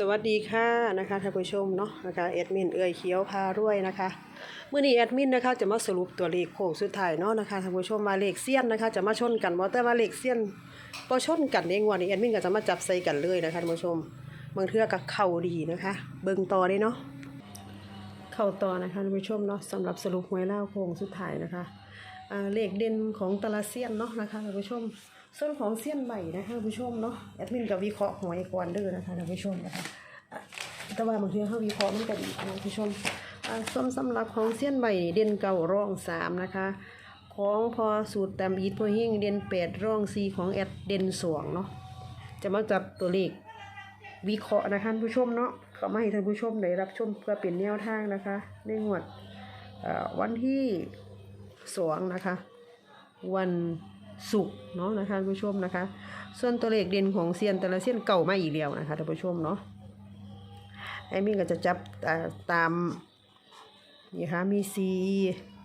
สวัสดีค่ะนะคะท่านผู้ชมเนาะนะคะแอดมินเอ่ยเขียวพารวยนะคะเมื่อนี้แอดมินนะคะจะมาสรุปตัวเลขโค้งสุดท้ายเนาะนะคะท่านผู้ชมมาเลขเซียนนะคะจะมาชนกันว่าแต่ว่าเลขเซียนพอชนกันเองวันนี้แอดมินก็จะมาจับใส่กันเลยนะคะท่านผู้ชมบางเทื่อกับเข่าดีนะคะ เบิ่งต่อได้เนาะเข้าต่อนะคะท่านผู้ชมเนาะสำหรับสรุปหวยเล่าโค้งสุดท้ายนะคะ เลขเด่นของตละเซียนเนาะนะคะท่านผู้ชม ส่วนของเซียนใหม่นะคะท่านผู้ชมเนาะแอดมินกับวิเคราะห์หวยก่อนเด้อนะคะท่านผู้ชมนะคะแต่ว่าบางทีเขาวิเคราะห์มันก็ดีนะท่านผู้ชมส่วนสำหรับของเสี้ยนใบนี่เด่นเก่าร่องสามนะคะของพอสูตรแตมอีทพอเฮงเด่นแปดร่องสี่ของแอดเด่นสวงเนาะจะมาจับตัวเลขวิเคราะห์นะคะท่านผู้ชมเนาะขามาให้ท่านผู้ชมได้รับชมเพื่อเป็นแนวทางนะคะ ในงวดวันที่ สองนะคะ วันศุกร์เนาะนะคะท่านผู้ชมนะคะ ส่วนตัวเลขเด่นของเซียนแต่ละเซียนเก่ามาอีกแล้วนะคะท่านผู้ชมเนาะไอ้มิ่ก็จะจับอ่ตามนี่ค่ะมีสี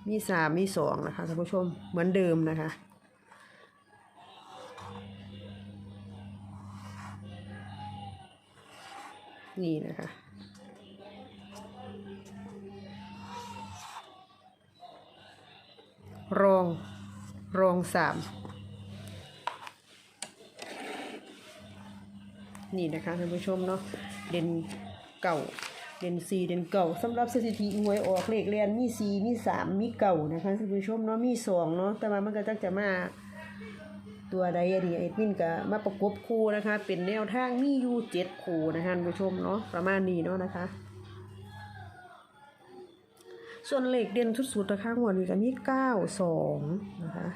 มีสามมีสองนะคะท่านผู้ชมเหมือนเดิมนะคะนี่นะคะ สามนี่นะคะท่านผู้ชมเนาะเด่นเก่าเด่นซีเด่นเก่าสำหรับสถิติหวยออกเลขเรียนมีซีมีสามมีเก่านะคะท่านผู้ชมเนาะมีสองเนาะแต่ว่ามันก็จักจะมาตัวใดอะดีเอ็ดมินก็มาประกบคู่นะคะ เป็นแนวทางมียูเจ็ดคู่นะคะท่านผู้ชมเนาะประมาณนี้เนาะนะคะ ส่วนเลขเด่นสุดนะคะหัวดนี้ก็มีเก้าสองนะคะ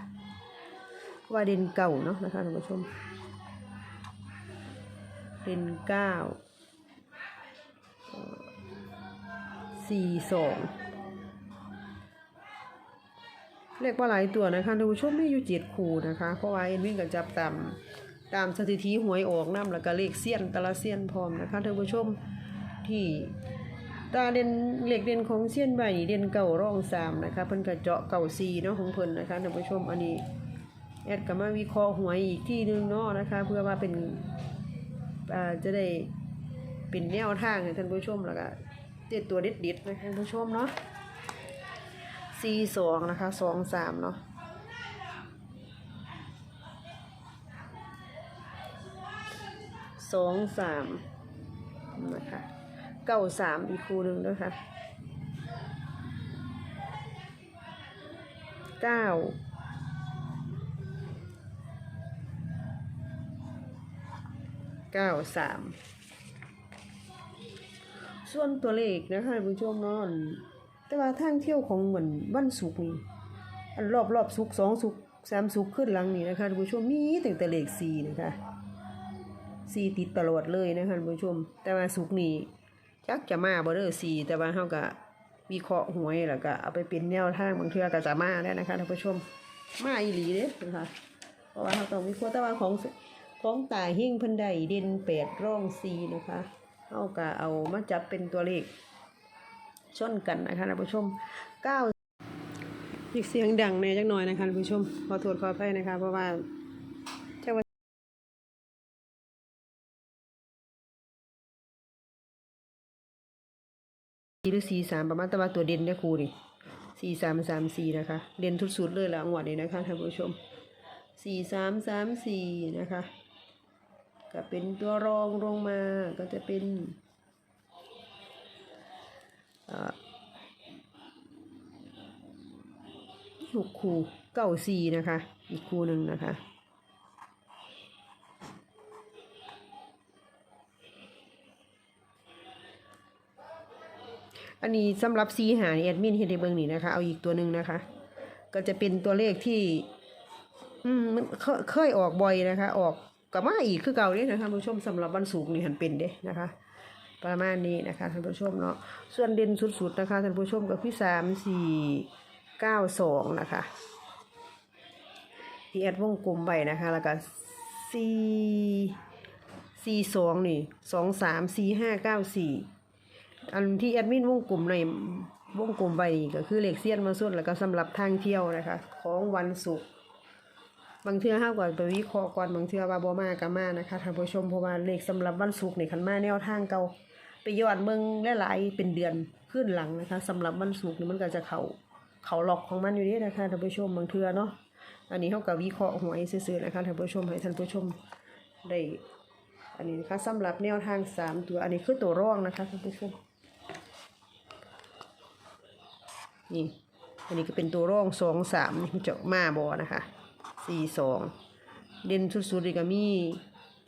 ว่าเด่นเก่าเนาะนะคะท่านผู้ชมเป็นเก้าสี่สองเลขว่าหลายตัวนะคะท่านผู้ชมไม่อยู่เจ็ดคู่นะคะ เพราะว่าเอ็นวิ่งกับจับตามตามสถิติหวยออกน้ำแล้วก็เลขเสี้ยนแตละเสี้ยนพร้อมนะคะท่านผู้ชมที่ตาเด่นเลขเด่นของเสี้ยนใบเด่นเก่าร่องสามนะคะเพิ่นกระเจาะเก่าซีเนาะของเพิ่นนะคะท่านผู้ชมอันนี้ แอดก็มาวิเคราะห์หวยอีกที่หนึงเนาะนะคะ เพื่อว่าเป็นอ่าจะได้เป็นแนวทางให้ท่านผู้ชมแล้วก็เด็ดตัวเด็ดๆนะคะท่านผู้ชมเนาะสี่สองนะคะสองสามเนาะสองสามนะคะเก้าสามอีกคู่หนึ่งด้วยค่ะเก้า เก้าสามส่วนตัวเลขนะคะท่านผู้ชมเนอนแต่ว่าทางเที่ยวของเหมือนวันศุกนี่อันรอบรอบศุกสองศุกสามศุกขึ้นหลังนี่นะคะท่านผู้ชมมีตั้งแต่เลขสี่นะคะสี่ติดตลอดเลยนะคะท่านผู้ชม แต่ว่าศุกนี่จักจะมาบ่เด้อสี่แต่ว่าเฮาก็วิเคราะห์หวยแล้วก็เอาไปเป็นแนวทางบางเทื่อก็จะมาได้นะคะท่านผู้ชมมาอีหลีเด้นะคะเพราะว่าเราต้องวิเคราะห์แต่ว่าของ ของตาเฮงเพันใดเด่นแปดร่องซีนะคะเอากะเอามาจับเป็นตัวเลขชนกันนะคะท่านผู้ชมเก้าอีกเสียงดังในจักหน่อยนะคะท่านผู้ชมขอโทษขออภัยนะคะเพราะว่าเจ้าว่าสี่หรือสี่สามประมาณแต่ว่าตัวเด่นเนี่ยครูดิสี่สามสามสี่นะคะ เด่นสุดเลยละงวดนี้นะคะท่านผู้ชมสี่สามสามสี่นะคะ ก็เป็นตัวรองลงมาก็จะเป็นอ่าหกคู่เก้าสี่นะคะ อีกคู่หนึ่งนะคะอันนี้สำหรับซีหาแอดมินเฮดให้เบิงนี่นะคะ เอาอีกตัวหนึ่งนะคะ ก็จะเป็นตัวเลขที่ อืมมันเคเคยออกบ่อยนะคะ ออก กับมาอีกคือเก่าเนี่ยนะคะท่านผู้ชมสำหรับวันศุกร์นี่หันเป็นเด้นะคะ ประมาณนี้นะคะท่านผู้ชมเนาะส่วนเด่นสุดๆนะคะท่านผู้ชมกับพี่สามสี่เก้าสองนะคะที่แอดวงกลมไว้นะคะแล้วก็สี่สี่สองนี่สองสามสี่ห้าเก้าสี่อันที่แอดมินวงกลมในวงกลมไว้นี่ก็คือเหลขเซียนมาสุดแล้วก็สำหรับทางเที่ยวนะคะ ของวันศุกร์ บางเทื่อเฮาก็ไปวิเคราะห์ก่อนบางเทื่อว่าบ่มาก็มานะคะท่านผู้ชมเพราะว่าเลขสำหรับวันศุกร์นี่คันมาแนวทางเก่าไปย้อนเบิ่งหลายๆเป็นเดือนขึ้นหลังนะคะสำหรับวันศุกร์นี่มันก็จะเขาเข้าล็อกของมันอยู่เด้นะคะท่านผู้ชมบางเทื่อเนาะอันนี้เฮาก็วิเคราะห์หวยซื่อๆนะคะท่านผู้ชมให้ท่านผู้ชมได้อันนี้นะคะสำหรับแนวทางสามตัวอันนี้คือตัวร่องนะคะท่านผู้ชมนี่อันนี้ก็เป็นตัวร่องสองสามนี่จะมาบอนะคะ สี่สองเด่นสุดๆเลยก็มี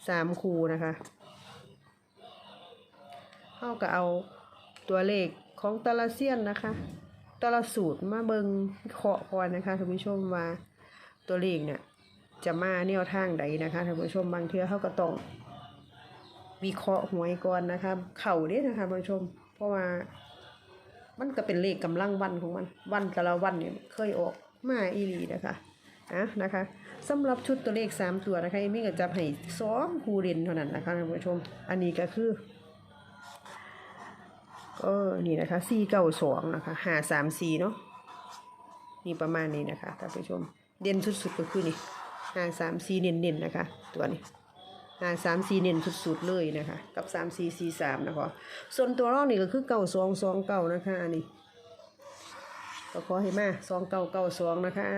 สามคูนะคะเขาก็เอาตัวเลขของแตละเซียนนะคะแตละสูตรมาเบิงเคาะก่อนนะคะท่านผู้ชมว่าตัวเลขเนี่ยจะมาแนวทางใดนะคะท่านผู้ชมบางเทือเขาก็ต้องวิเคราะห์หวยก่อนนะคะ เข่าเด้นะคะท่านผู้ชม เพราะว่ามันก็เป็นเลขกำลังวันของมัน วันแต่ละวันเนี่ยเคยออกมาอีหลีนะคะ อะนะคะสำหรับชุดตัวเลขสามตัวนะคะเอมี่ก็จะให้สองคูเรนเท่านั้นนะคะท่านผู้ชม อันนี้ก็คือเออนี่นะคะสี่เก้าสองนะคะหาสามสี่เนาะนี่ประมาณนี้นะคะท่านผู้ชม เด่นสุดๆก็คือนี่หาสามสี่เน้นๆนะคะ ตัวนี้อ่าสามสี่เน้นสุดๆเลยนะคะ กับสามสี่สี่สามนะคะ ส่วนตัวรองนี่ก็คือเก้าสองสองเก้านะคะอันนี้ ก็ขอให้มาสองเก้าเก้าสองนะคะ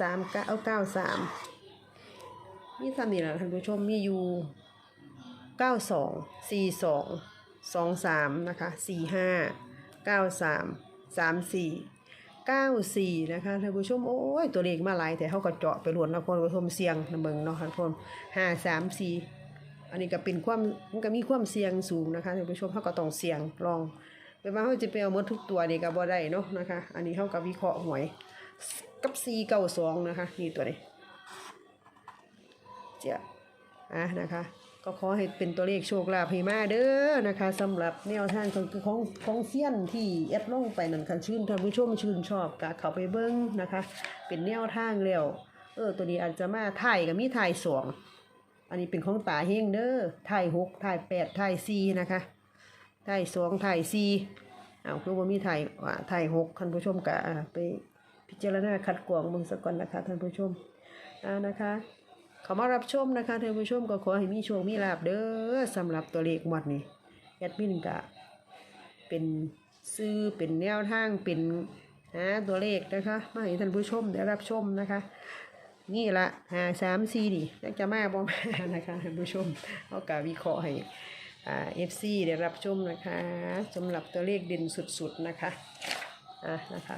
สามเก้าเก้าสามมีสามนี่แหละท่านผู้ชมมีอยู่เก้าสองสี่สองสองสามนะคะสี่ห้าเก้าสามสามสี่เก้าสี่นะคะท่านผู้ชมโอ้ยตัวเลขมาหลายแต่เขาก็เจาะไปรวนนะคนผู้ชมเสียงนะเบิงเนาะท่านผู้ชมห้าสามสี่อันนี้ก็เป็นความมันก็มีความเสี่ยงสูงนะคะท่านผู้ชมเขาก็ต้องเสี่ยงลอง ไปว่าเขาจะไปเอาหมดทุกตัวนี่ก็บ่ได้เนาะนะคะ อันนี้เขาก็วิเคราะห์หวยกับ4 9 2นะคะนี่ตัวนี้เจ้าอะนะคะก็ขอให้เป็นตัวเลขโชคลาภให้มาเด้อนะคะสำหรับแนวทางของของของเซียนที่แอดลงไปนั่นคันชื่นท่านผู้ชมชื่นชอบก็เข้าไปเบิ่งนะคะ เป็นแนวทางแล้วเออตัวนี้อาจจะมาถ่ายก็มีถ่ายสองอันนี้เป็นของตาเฮงเด้อถ่ายหกถ่ายแปดถ่ายสี่นะคะ ถ่ายสองถ่ายสี่เอาคือว่ามีถ่ายอ่าถ่ายหกท่านผู้ชมกะไปพิจารณาคัดกรองมืองสักก่อนนะคะท่านผู้ชมอ่านะคะขามารับชมนะคะท่านผู้ชมก็ขอให้มีโชคมีลาบเด้อสำหรับตัวเลขหมดนี้แอดมินกะเป็นซื้อเป็นแนวทางเป็นหาตัวเลขนะคะมาให้ท่านผู้ชมได้รับชมนะคะ นี่ละหาสามซีนี่อยากจะมาบ่มานะคะท่านผู้ชมเอากาวิเคราะห์ให้อ่า เอฟซีได้รับชมนะคะสำหรับตัวเลขเด่นสุดๆนะคะอะนะคะ